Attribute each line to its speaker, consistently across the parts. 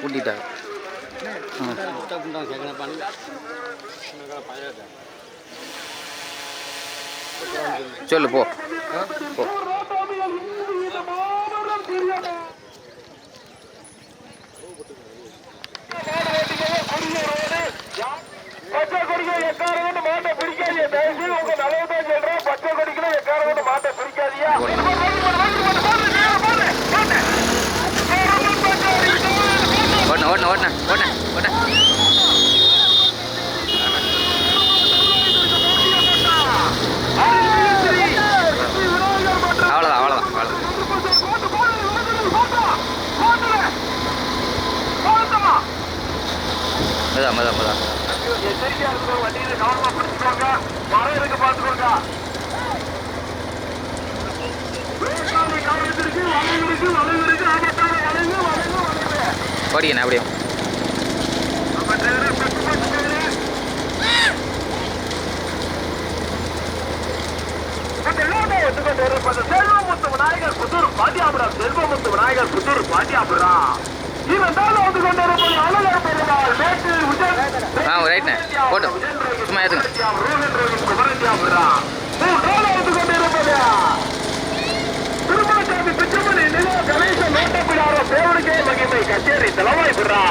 Speaker 1: கூட்டிட்டாங்க சொல்லு போ. போ.
Speaker 2: பச்சை கொடிக்கு எக்காரம் கொண்டு மாட்டை பிடிக்காதீங்க தயவுசெய்து உங்க நல்லதான் சொல்றேன் பச்சை கொடிக்கல எக்காரம் கொண்டு மாட்டை பிடிக்காதீங்க
Speaker 1: ஓட்டணும் ஓட்டணும் ஓட்டணும் ஓட்டணும் ஓட்டணும் அவ்வளோதான் அவ்வளோதான் அவ்வளோதான் மெதா மெதா மெதா
Speaker 2: வண்டியில கவனமா பிடிச்சுக்கோங்க மரம் இருக்கு வேளாண்மை இருக்கு இருக்கு
Speaker 1: ஓடிக்கண்ணா அப்படியே.
Speaker 2: நம்ம செல்வமுத்து விநாயகர் புத்தூர் பாண்டியாபுரம் செல்வமுத்து விநாயகர் புத்தூர் பாண்டியாபுரம்
Speaker 1: ஆ ரைட்ண்ணே சும்மா
Speaker 2: ஏதுங்க வந்து பிச்சமணி நிலா தேவனுக்கே மகிமை கச்சேரி தலைவாய்புரா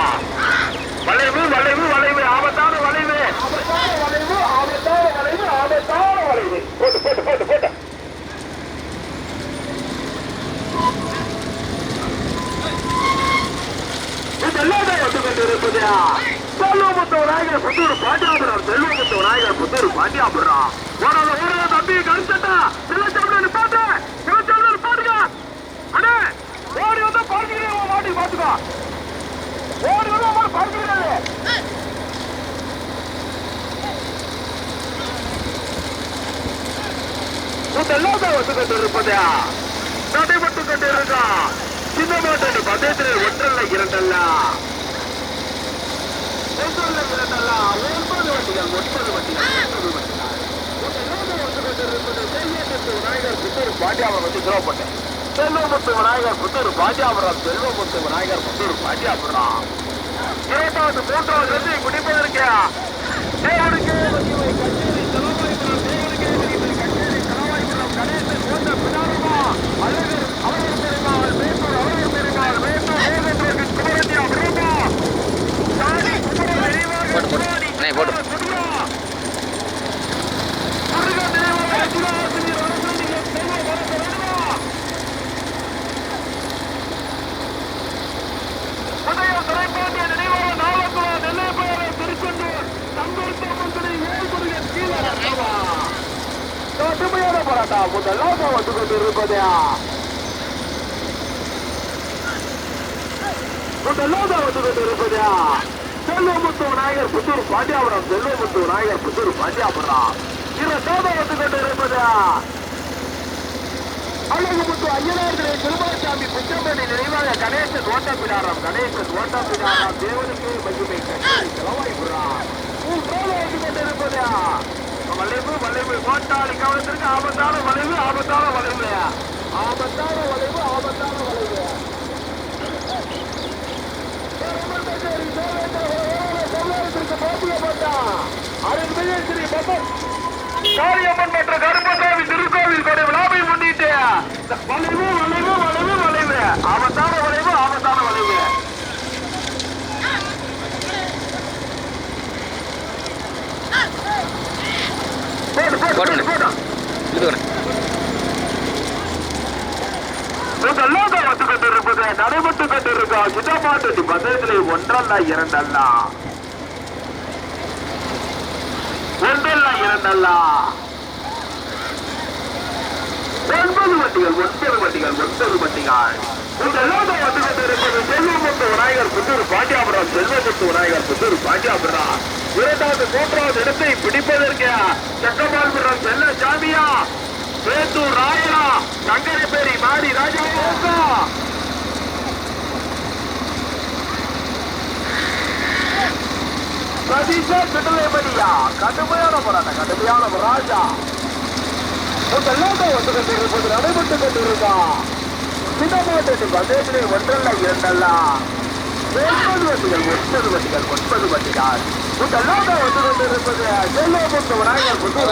Speaker 2: வளைவு வளைவு வளைவு ஆபத்தான வளைவு ஆபத்தான வளைவு. ஆபத்தான வளைவு ஆபத்தான வளைவு போட்டு போட்டு போட்டு போட்டு. இதெல்லாம் வந்து கொண்டிருப்பது. செல்வமுத்து விநாயகர் புத்தூர் பாண்டியாபுரம். செல்வமுத்து விநாயகர் புத்தூர் பாண்டியாபுரம். ஓடாத ஓடாத தம்பி கருத்தட்டா சிலச்சாமி நிப்பாட்டு சிலச்சாமி நிப்பாட்டுங்க அண்ணே ஓடி வந்தா பார்க்கிறேன் மாட்டி பாத்துக்கோ ஓடி வந்தா மாட்டி பார்க்கிறேன் இதெல்லாம் வந்து கொண்டிருப்பது நடைபெற்று கொண்டிருக்கா சின்ன மாட்டு பந்தயத்தில் ஒன்றல்ல இரண்டல்ல. ஒன்றல்ல இரண்டல்ல. ஒன்பது வண்டிகள் ஒன்பது வண்டிகள் ஒன்பது வண்டிகள் இதெல்லாம் கொண்டிருப்பது விநாயகர் செல்வமுத்து விநாயகர் புத்தூர் பாண்டியாபுரம் செல்வமுத்து விநாயகர் புத்தூர் பாண்டியாபுரம். இரண்டாவது மூன்றாவது வந்து குடிப்பதற்கு போட்டு. மகிமை கச்சேரி செலவாய்ப்புறம் தேவனுக்கே மகிமை கச்சேரி செலவாய்ப்புறம் கணேசன் போன்ற பிதாரமா அழகர் அவர்கள் பெருமாள் மேட்டூர் அவர்கள் பெருமாள் மேட்டூர் வேதத்திற்கு குமரஞ்சியா பிரபா சாதி குமர நினைவாக
Speaker 1: போட்டு, போட்டு.
Speaker 2: குமாரி
Speaker 1: அண்ணே, போட்டு.
Speaker 2: குடியா முருகன் நினைவாக அர்ஜுனாசிரியர் அரசனிகள் செல்வ வரத வேணுமா உதய துறைப்பாண்டிய நினைவாக நாவக்குளம் நெல்லைப்பயரை திருச்செந்தூர் தங்கூர் தோமந்திரி ஏழ்குடிகள் கீழே நடத்தவா கடுமையான போராட்டம் முதலாக வந்து கொண்டிருப்பதே முதலாக வந்து கொண்டிருப்பதே செல்வமுத்து விநாயகர் புத்தூர் பாண்டியாபுரம் செல்வமுத்து விநாயகர் புத்தூர் பாண்டியாபுரம் இரண்டாவது வந்து கொண்டிருப்பதே அழகுமுத்து ஐயனார்களை திருமாசாமி புத்தம்படி நினைவாக கணேசன் ஓட்டப்பிடாரம் கணேசன் ஓட்டப்பிடாரம் தேவனுக்கு மகிமை கட்டளை செலவாய்ப்புறார் மூன்றாவது கொண்டிருப்பது வளைவு வளைவு. கோட்டாளி கவனத்திற்கு ஆபத்தான வளைவு ஆபத்தான வளைவுலையா ஆபத்தான வளைவு ஆபத்தான வளைவு. அருள் மற்ற கருப்பசாமி திருக்கோவில் கொடை விழாவை முன்னிட்டு வளைவு வளைவு வளைவு வளைவு. ஆபத்தான வளைவு ஆபத்தான வளைவு. போடு, போடு, போடு, போடு. வந்து கொண்டிருப்பது நடைபெற்று கொண்டிருக்கா சின்னப்பாட்டு பந்தயத்திலே ஒன்றல்ல இரண்டல்ல ஒன்றல்ல இரண்டல்ல ஒன்பது வண்டிகள் ஒன்பது வண்டிகள் ஒன்பது வண்டிகள் இதெல்லாம் தான் வந்து கொண்டிருப்பது செல்வமுத்து விநாயகர் புத்தூர் பாண்டியாபுரம் செல்வமுத்து விநாயகர் புத்தூர் பாண்டியாபுரம் இரண்டாவது மூன்றாவது இடத்தை பிடிப்பதற்கு சக்கமால்புரம் செல்ல சாமியா? வேத்தூர் ராயனா? தங்கரைப்பேரி மாரி ராஜா சதீஷா கிட்டலேபடியா கடுமையான போராட்டம் கடுமையான ராஜா. முதல்லாம் வந்து கொண்டிருப்பது நடைபெற்று கொண்டிருக்கா சின்னமாட்டு பந்தயத்திலே ஒன்றல்ல இரண்டல்ல. ஒன்பது வண்டிகள் ஒன்பது வண்டிகள் ஒன்பது வண்டிகள் முதலாக வந்து கொண்டிருப்பது செல்வமுத்து விநாயகர் புத்தூர்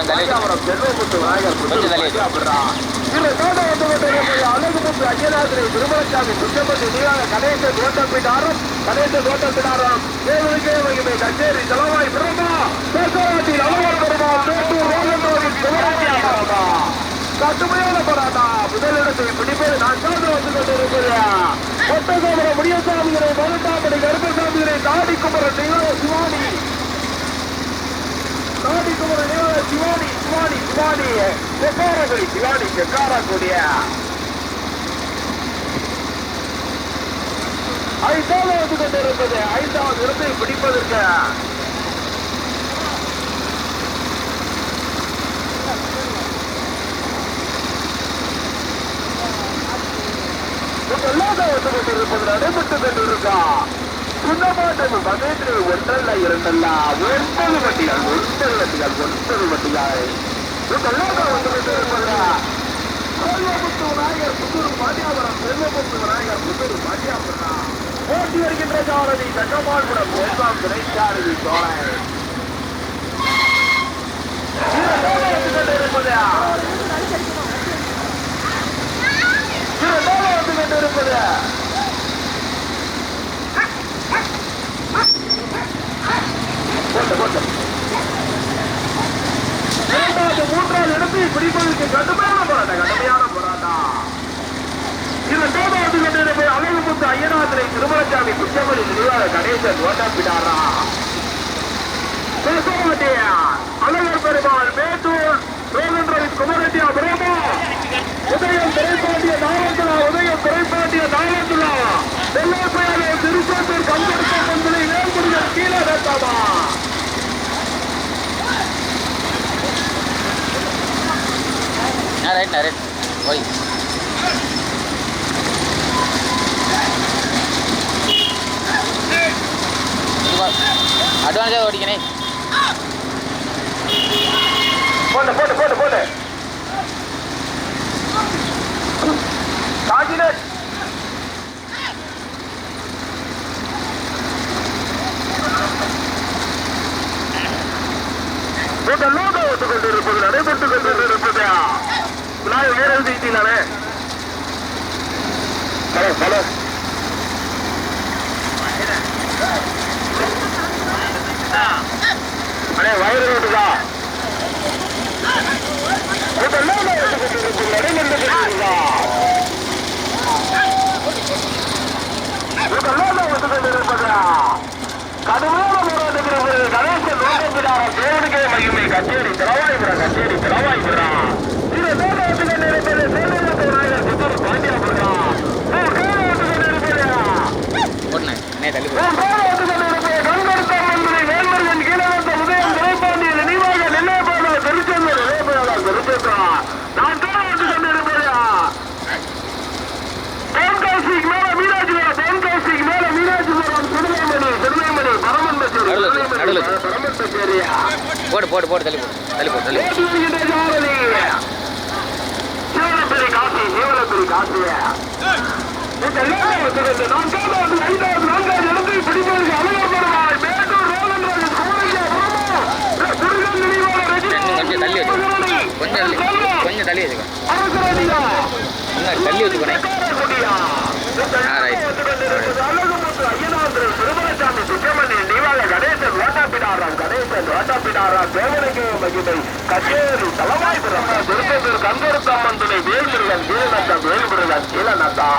Speaker 2: செல்வமுத்து விநாயகர் புத்தூர்
Speaker 1: கொஞ்சம் தள்ளி.
Speaker 2: பாண்டியாபுரம் இரண்டாவது வந்து அழகுமுத்து ஐயனாதிரை திருமலசாமி சுத்தமதி நீராக கணேசன் ஓட்டப்பிடாரம் கணேசன் ஓட்டப்பிடாரம் தேவனுக்கே மகிமை கச்சேரி தலவாய் பிரமா பேசவாட்டி அலுவலர் சிவராஜா கடுமையான முதலிடத்தை பிடிப்பது நான்காவது வந்து கொண்டிருக்கிறேன் ஒட்டகோபுர முடியசாமிகளை கருப்பசாமிகளை தாடி குமர நிகழ சிவானி தாடி குமர நிகழ சிவானி சிவானி சிவானி செக்காரகுடி சிவானி செக்காரக்குடிய ஐந்தாவது வந்து கொண்டிருப்பது ஐந்தாவது இருந்து பிடிப்பதற்கு எல்லாத வந்து கொண்டிருப்பது நடைபெற்று கொண்டிருக்கா சுண்ணமாட்டம் மகேந்திரி ஒன்றல்ல இரண்டல்ல ஒன்பது வட்டிகள் ஒன்பது வட்டிகள் ஒன்பது வட்டிகள். எல்லாத விநாயகர் புத்தூர் பாண்டியாபுரம் செல்வமுத்து விநாயகர் புத்தூர் பாண்டியாபுரம் போட்டி வருகின்ற ஜாரதி தங்கமாள்புரம் ஒன்றாம் திரைச்சாரதி சோழன் இரண்டாவது வந்து கொண்டிருப்பது இரண்டாவது மூன்றாவது இடத்தை பிடிப்பதற்கு கடுமையான போராட்டம் கடுமையான போராட்டம் இரண்டாவது வந்து கொண்டிருப்பது அழகுமுத்து ஐயனாத்திரை திருமலசாமி குச்சமணி நிர்வாக கணேசன் ஓட்டப்பிடாரா பேசமாட்டியா அழகர் பெருமாள் மேட்டூர் ரோகன்றவின் குமரட்டியா பிரேமா உதயம் திரைப்பாண்டிய நாகந்துலா உதயம் திரைப்பாண்டிய நாகந்துலா வெள்ளைப்பையாலே திருச்செந்தூர் கம்பெடுத்த பந்தலை வேல்முருகன் கீழே வேண்டாமா
Speaker 1: ஆ ரைட்ண்ணா ரைட் ஓய் அட்வான்ஸாக ஓடிக்கணே
Speaker 2: போட்டு போட்டு போட்டு போட்டு. காஞ்சினட் லோகோ வந்து கொண்டிருப்பது நடைபெற்றுக் கொண்டிருப்பதா நான் வேற எழுதிட்டீங்களே ஹலோ ஹலோ. அண்ணே வயிறு ரோட்டுதா கடுமையான போராட்டத்தில் கணேசன் தேவனுக்கே மகிமை கச்சேரி திரவாய்புரம் கச்சேரி திரவாய்புரம்
Speaker 1: போடு போடு போடு தள்ளி போ தள்ளி போ தள்ளி போ
Speaker 2: ஓட்டுகின்ற ஜாரதி சிவனப்பெரி காசி சிவனப்பெரி காசியா இந்த லேலை வந்துகிறது. நான் கேட்ட அந்த ஐந்தாவது, நான்காவது இடத்தை பிடிப்பதற்கு அழகர் பெருமாள், மேட்டூர் ரோகன்ராஜன், கோவையா, பிரம்மா, முருகன் நினைவாக ரஜினி,
Speaker 1: கொஞ்சம் தள்ளி வச்சுக்கோ. கொஞ்சம் தள்ளி வச்சுக்கோ.
Speaker 2: அரசரடியா,
Speaker 1: இன்னும் தள்ளி
Speaker 2: திருப்பத்தூர் கந்தருத்தம்மன் துணை வேல்முருகன், வீரநத்தம், வேல்முருகன், கீழநத்தா.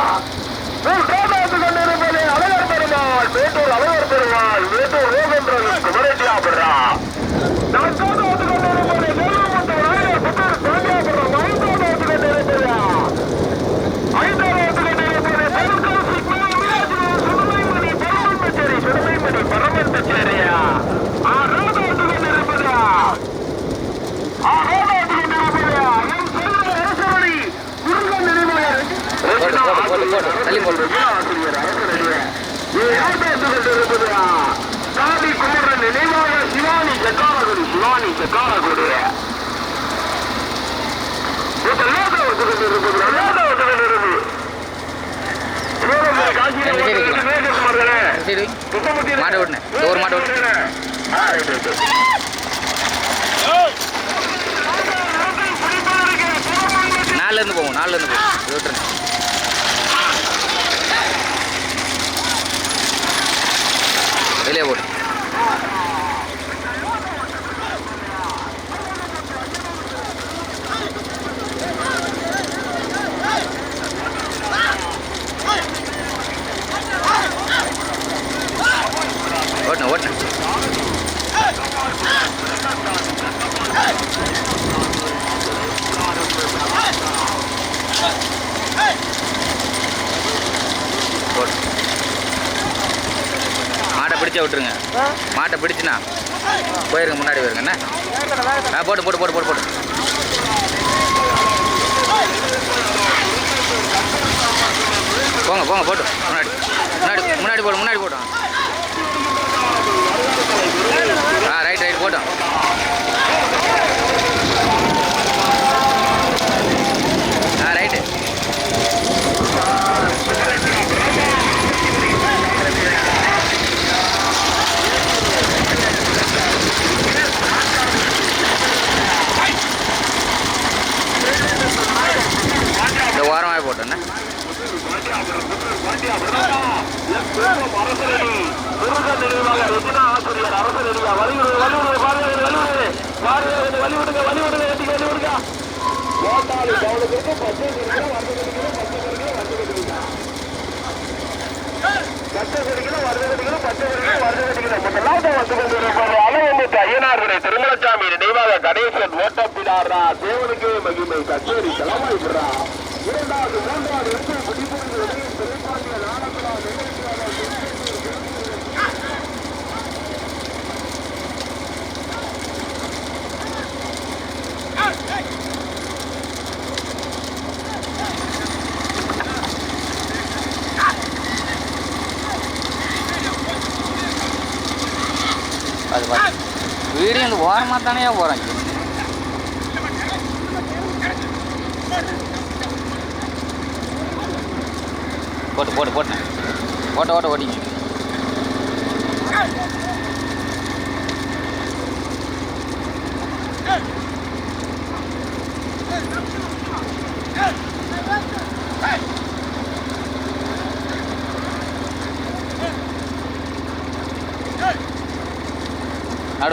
Speaker 2: கொண்டிருப்பது அழகர் பெருமாள் மேட்டூர் அழகர் பெருமாள்
Speaker 1: നാളിലൊന്ന് വീട്ടിൽ போங்க போங்க போட்டு. முன்னாடி முன்னாடி முன்னாடி போட்டோம் முன்னாடி போட்டோம் ஆ ரைட் ரைட் போட்டோம் ஆ ரைட்டு இந்த ஓரமாக போட்டோண்ணே
Speaker 2: முருகன் நினைவாக ரெஜினா ஆசிரியர் அரசு நினைவா வலியுறு வலியுறு பாதுகாப்பு வலியுறு. பாதுகாப்பு வலிவிடுங்க வலிவிடுங்க எட்டிக்கு வலிவிடுங்க ஓட்டாளி கவனத்திற்கு பச்சை கிடைக்கல வந்து கிடைக்கல பச்சை பச்சை வருது பச்சை முதலாவது வந்து கொண்டிருப்பது அலைவந்துட்டு ஐயனார்களை திருமலசாமி நினைவாக கணேசன் ஓட்டப்பிடாரா தேவனுக்கே மகிமை. கச்சேரி தலைமாய் இரண்டாவது மூன்றாவது இடத்தில்
Speaker 1: அது பார்த்து வீடு இந்த ஓரமாக தானே போகிறேன் போட்டு போட்டு போட்டேன் ஓட்ட ஓட்ட ஓட்டிங்க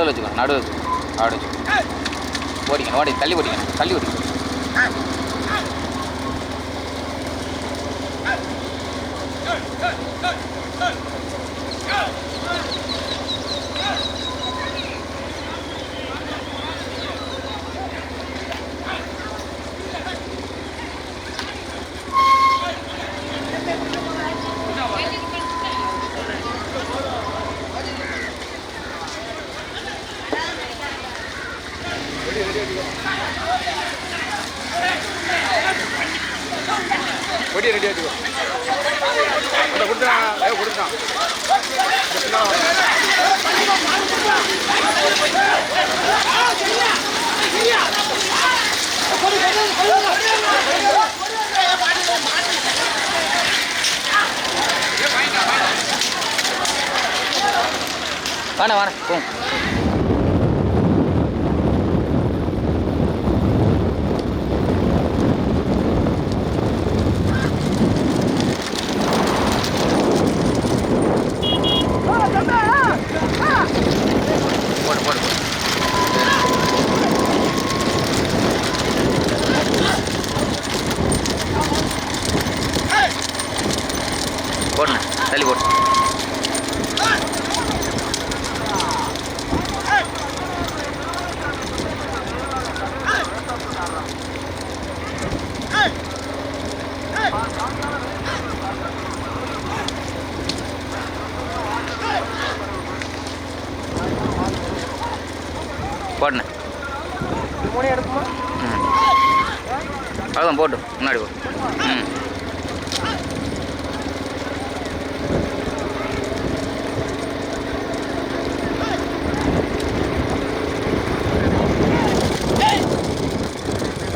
Speaker 1: நடுவில் வச்சுக்கணும் நடுவில் வச்சுக்கணும் அப்படி வச்சுக்கணும் ஓடிக்கணும் ஓடி தள்ளி ஓடிக்கணும் தள்ளி ஓடிக்கணும்
Speaker 3: ஒடி ரெடி ஆச்சுக்கோ அதை கொடுத்துறான் அதை கொடுத்துட்டான்
Speaker 1: வாண வாண போ போடு போடு போடு போடுண்ணே தள்ளி போடு போடுண்ணே ம் அவ்வளோதான் போட்டு முன்னாடி போட்டு ம்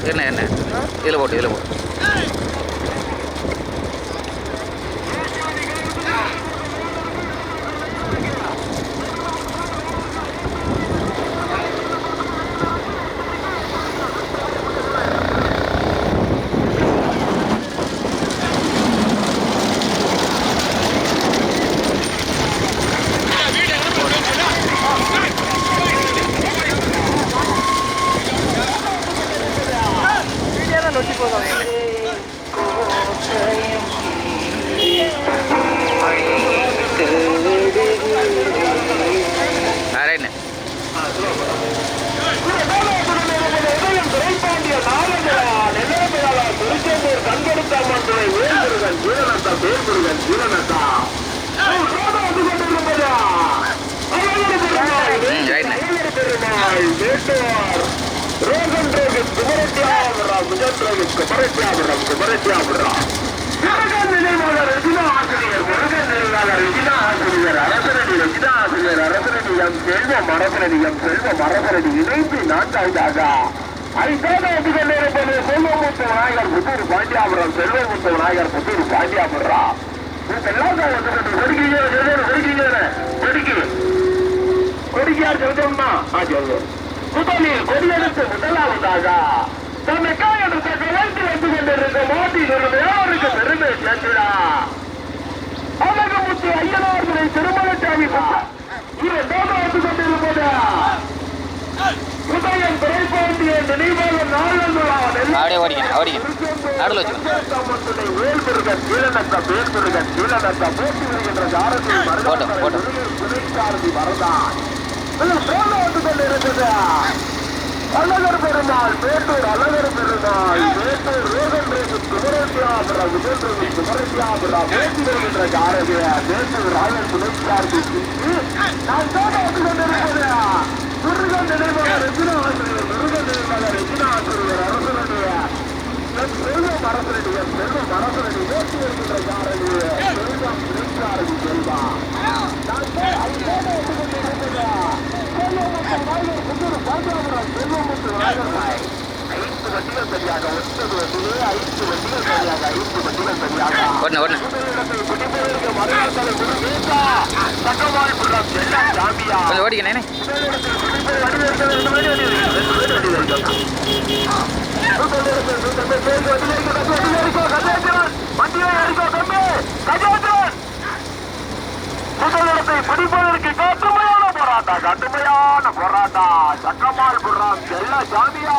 Speaker 1: என்ன என்ன இதில் போட்டு இதில் போட்டு
Speaker 2: மேட்டூர் ரோகன் ரோகன் குமரத்தியாபுரம் புஜன் ரோகன் குமரத்தியாபுரம் குமரத்தியாபுரம் முருகன் நினைவாக ரஜினா ஆசிரியர் முருகன் நினைவாக ரஜினா ஆசிரியர் அரசரடி ரஜினா ஆசிரியர் அரசரடி எம் செல்வம் அரசரடி எம் செல்வம் அரசரடி இணைந்து நான்காவதாக ஐந்தாவது அதிகம் செல்வமுத்து விநாயகர் புத்தூர் பாண்டியாபுரம் செல்வமுத்து விநாயகர் புத்தூர் பாண்டியாபுரம் எல்லாம் வந்து கொடிக்கிறீங்க கொடிக்கார் சொல்றோம்னா ஆ சொல்லு. முதலில் கொடியெடுத்து முதலாவதாக தன்னை காயெடுத்த கலைத்து வந்து கொண்டிருந்த மோடி யாருக்கு பெருமை அழகமுத்து திருமலச்சாமி இரண்டாவது வந்து கொண்டிருப்பதா உதயம் துறைப்பாண்டிய நினைவாக நாளந்துள்ளான்
Speaker 1: அப்படியே ஓடிக்கணும் ஓடிக்கணும். நடுவில் வச்சுக்கணும்.
Speaker 2: வேல்முருகன் கீழநக்க வேல்முருகன் கீழநக்க போட்டி வருகின்ற ஜாரத்தில். துணைச்சாரதி வரதான் இதில் சோழ வந்து கொண்டிருக்குது அழகர் பெருமாள் மேட்டூர் அழகர் பெருமாள் மேட்டூர் ரோகன் ரேசு குமரத்தியாபுரம் விஜயபுரம் குமரத்தியாபுரம் போட்டி வருகின்ற ஜாரதி மேட்டூர் ராயல் துணைச்சாரதி நான் சோழ வந்து கொண்டிருக்குது முருகன் நினைவாக ரெஜினா ஆசிரியர் முருகன் நினைவாக ரெஜினா ஆசிரியர் அரசனுடைய செல்வம் அரசனுடைய செல்வம் அரசனுடைய ஓட்டி வருகின்ற யாரடி செல்வம் நினைச்சாரதி செல்வா நான் போ- வந்து போல ஐந்து வண்டிகள் சரியாக ஒன்பது வண்டிகளே ஐந்து வண்டிகள் சரியாக ஐந்து வண்டிகள் சரியாக
Speaker 1: ஓடணும் ஓடணும்
Speaker 2: முருகேசா தக்கவாய்ப்புறம் செல்லா சாமியா
Speaker 1: கொஞ்சம் ஓடிக்கணே
Speaker 2: பிடிப்பதற்கு போராட்டம் கடுமையான போராட்டம் சக்கமால் புறம் எல்லா ஜாமியா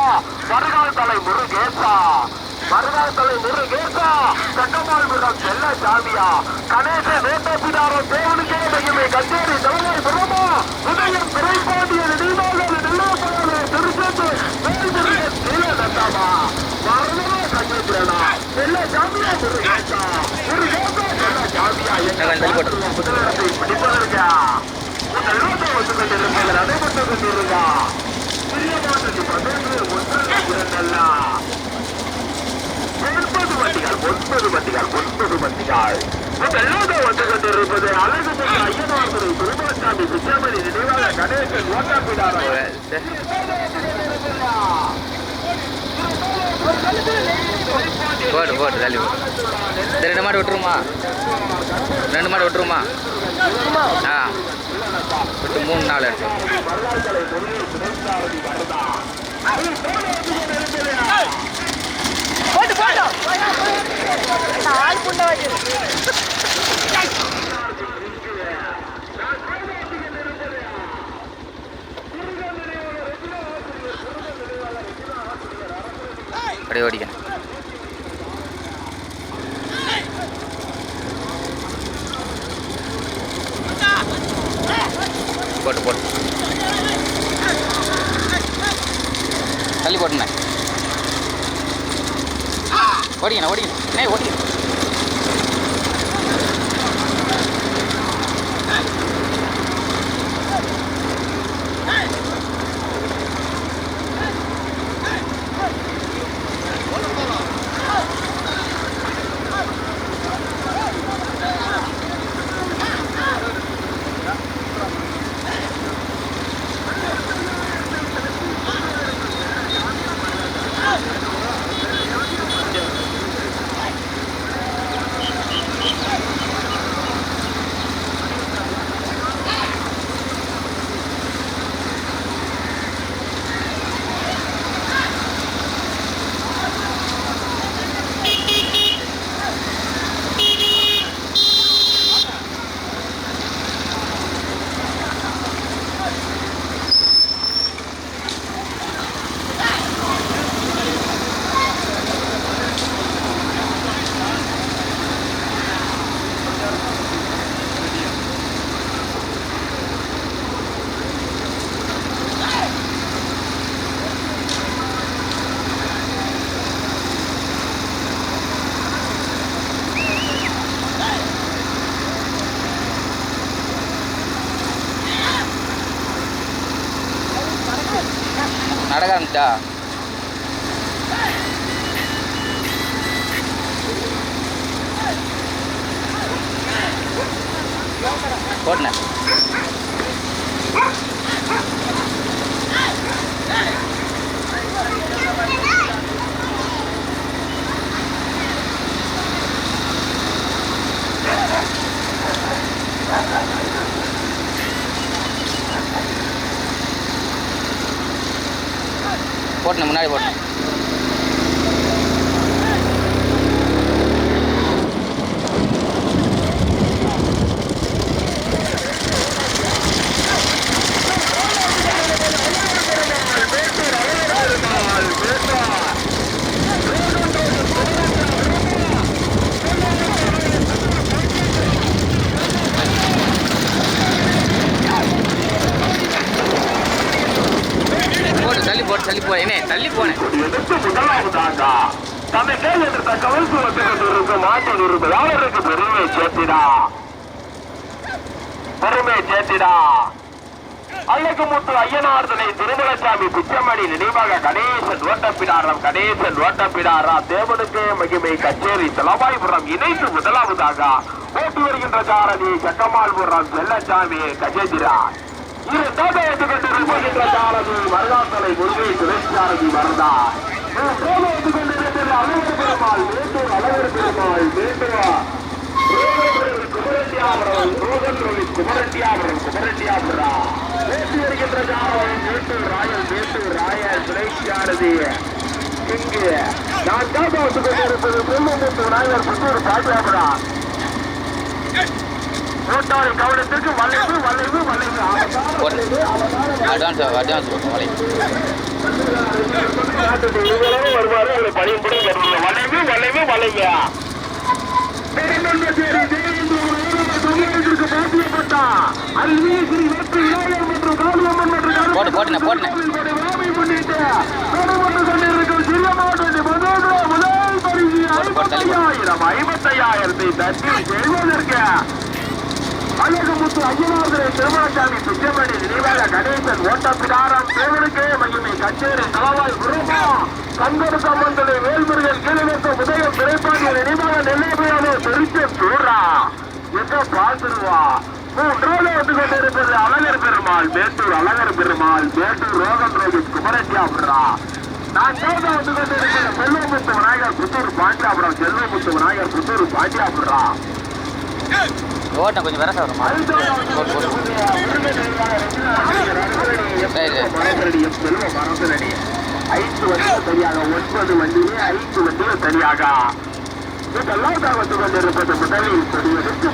Speaker 2: மறுநாள் தலை முருகேசா. மறுநாள் தலை முருகேசா. சக்கமால் புறம் எல்லா ஜாமியா கணேச வேட்டப்பிடாரம் தேவனுக்கே மையமே கச்சேரி தலைமை பிரமா உதயம் திரைப்பாண்டிய நெடுமாலை நெல்லாப்பழம் திருச்செந்து வேல்முருகன் நீலநந்தாமா மரணமா கண்ணேந்திரனா எல்லா ஜாமியா முருகேசா. முருகேசா எல்லா
Speaker 1: போட்டு.
Speaker 2: முதலிடத்தை படிப்பதற்கா கொண்டிருப்பது நடைபெற்று கொண்டிருக்கா பிரியமானது பதினொன்று ஒன்று இரண்டல்ல ஒன்பது வண்டிகள் ஒன்பது வண்டிகள் ஒன்பது வண்டிகள். வந்து கொண்டிருப்பது. அழகு ஐயனார்துறை திருமணசாமி நினைவாக கணேசன்
Speaker 1: போடு போடு தள்ளி போடு. இந்த ரெண்டு மாடு விட்டுருமா? ரெண்டு மாடு விட்டுருமா? ஆ. விட்டு மூணு நாலு எடுத்து
Speaker 4: போட்டு போட்டோம் ஆள் புண்ட வச்சு
Speaker 1: அப்படியே ஓடிக்கணும். போட்டு போட்டு தள்ளி போட்டுண்ணே ஓடிங்கண்ணா ஓடிக்கணும் ஓடிங்க போட்டுனேன் முன்னாடி போட்டேன் போட்டு தள்ளி போட்டு தள்ளி போ என்ன தள்ளி போனேன்
Speaker 2: எடுத்து முதலாவதாக தன்னை கவிழ்ப்புறத்துக்கு என்று தகவல் சொல்லத்துக் கொண்டிருக்கும் பெருமை சேர்த்திடா பெருமை சேர்த்திடா அழகுமுத்து ஐயனார்தனை திருமலசாமி பிச்சமணி நினைவாக கணேசன் ஓட்டப்பிடாராம் கணேசன் ஓட்டப்பிடாரம் தேவனுக்கு மகிமை கச்சேரி செலவாய்புரம் இணைத்து முதலாவதாக ஓட்டி வருகின்ற சாரதி சக்கமால்புரம் செல்லசாமி கஜேந்திரான் இரண்டாவது கொண்டிருக்கின்ற சாரதி வரலாற்றலை முருகை சுரேஷாரதி வரந்தார் மூன்றாவது கொண்டிருக்கின்ற அழகர் பெருமாள் மேட்டூர் அழகர் பெருமாள் மேட்டூர் குமரட்டியாபுரம் ரோகன் ரவி குமரட்டியாபுரம் குமரட்டியாபுரம் பேசி வருகின்ற ஜாதகம் மேட்டூர் ராயல் மேட்டூர் ராயல் சுரேஷாரதி இங்கு நான் காக்க கொண்டிருப்பது நாயர் புத்தூர் பாட்டியாபுரம் கூட்டாளின் கவனத்திற்கு வளைவு வளைவு வளைவு.
Speaker 1: அட்வான்ஸ் அட்வான்ஸ்
Speaker 2: வருவாரு பணியும்படி வருவாங்க வளைவு வளைவு வளைவு பெருமந்தேரி தேவேந்திர ஊரக சமூகத்திற்கு பாத்தியப்பட்டா அல்வி ஸ்ரீ வெற்றி விநாயகர் மற்றும் காளியம்மன் மற்றும் கருப்பண்ண
Speaker 1: போட்டு, போட்டுனே, போட்டுனே.
Speaker 2: ஐம்பத்தையாயிரத்தை தட்டி செல்வதற்கு அழகுமுத்து ஐயனார்களை திருமணசாமி சுப்பிரமணி நினைவாக கணேசன் ஓட்டப்பிடாரம் தேவனுக்கே மகிமை. கச்சேரி தலவாய் குருமா. கங்கருக்க மண்டலை வேல்முருகன் கீழக உதயம் திரைப்பாண்டிய நினைவாக நெல்லையாவே பெருச்ச சூடா எங்க பார்த்துருவா மூன்றாவது வந்து கொண்டிருப்பது அழகர் பெருமாள் மேட்டூர் அழகர் பெருமாள் மேட்டூர் ரோகன் ரோகித் குமரட்டியாபுரா நான் கேட்க வந்து கொண்டிருக்கிற செல்வமுத்து விநாயகர் புத்தூர் பாண்டியாபுரம் செல்வமுத்து விநாயகர் புத்தூர் பாண்டியாபுரா.
Speaker 1: ஓட்டம் கொஞ்சம் விரச வருமா? போட்டு போட்டு
Speaker 2: ஐந்து வண்டிகள் சரியாக ஒன்பது வண்டியே ஐந்து வண்டிகள் சரியாக கொண்டிருப்பது முதலில்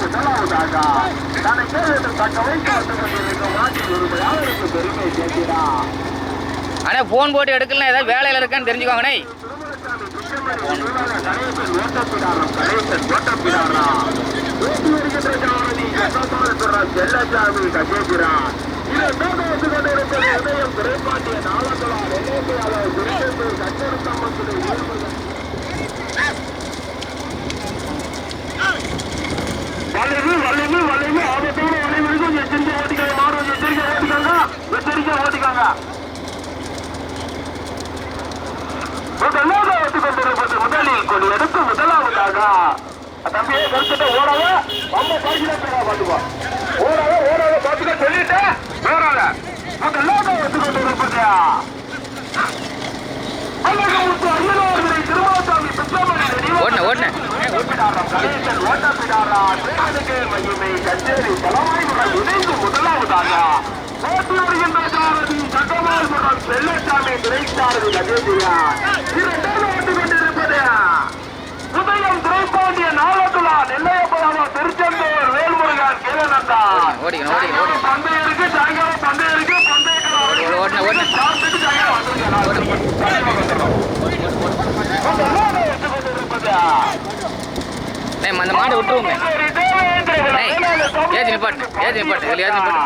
Speaker 2: முதலாவதாக தக்க வைத்து வந்து கொண்டிருக்கும் நாட்டில் ஒருமையாளருக்கு பெருமை
Speaker 1: அண்ணே ஃபோன் போட்டு எடுக்கலாம் ஏதாவது வேலையில் இருக்கான்னு தெரிஞ்சுக்கோங்கண்ணே.
Speaker 2: கணேசன் ஓட்டப்பிடாரம் கணேசன் ஓட்டப்பிடாரா ஓட்டி வருகின்ற ஜானதி கட்டமாறுகிறார் செல்லசாமி கஜேந்திரான் இதற்காக வந்து கொண்டிருப்பது உதயம் துறைப்பாண்டிய நாளங்களால் எல்லையாளர் திருச்செந்தூர் கச்சரத்தம்மத்துடைய ஊர்வலம் வளைவு வளைவு வளைவு ஆபத்தான வளைவுகளுக்கும் எச்சரிக்கை ஓட்டிக்காங்க மாணவர்கள் எச்சரிக்கை ஓட்டிக்காங்க எச்சரிக்கை ஓட்டிக்காங்க முதலாக வந்து கொண்டிருப்பது முதலில் கொடி எடுத்து முதலாவதாக தம்பியை கருத்துட்டு ஓடாத. நம்ம பாய்ச்சிதான் பேரா பாத்துக்கோ. ஓடாத ஓடாத பாத்துக்க சொல்லிட்டு ஓடாத திருமாசாமி சுப்பிரமணிய
Speaker 1: ஓட்டுனே, ஓட்டுனே.
Speaker 2: ஓட்டினாராம் கணேசன் ஓட்டப்பிடாரா தேவனுக்கு மகிமை கச்சேரி பலவாய்வுகள் இணைந்து முதலாவதாக. கஜேந்திரா இரண்டாவது ஓட்டு கொண்டிருப்பது? உதயம் திரைப்பாண்டிய நாளத்துலா நெல்லையப்பதாமா திருச்செந்தூர் வேல்முருகன்
Speaker 1: ஓடிக்கணும்.
Speaker 2: பந்தயம் இருக்கு சாயங்காலம் பந்தயம் இருக்கு
Speaker 1: அந்த நிப்பாட்டு, நிப்பாட்டு, இதுல நிப்பாட்டு.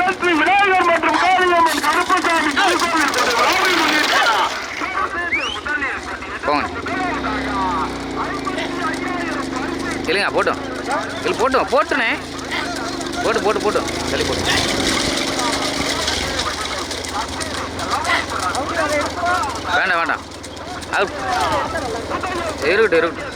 Speaker 2: வெற்றி விநாயகர் மற்றும் காளியம்மன் கருப்பசாமி
Speaker 1: போங்க. இல்லைங்க போட்டோம் இல்லை போட்டோம் போட்டுனே போட்டு போட்டு போட்டோம் சரி போட்டு.
Speaker 2: வேண்டாம் வேண்டாம். அது இருக்கட்டும் இருக்கட்டும்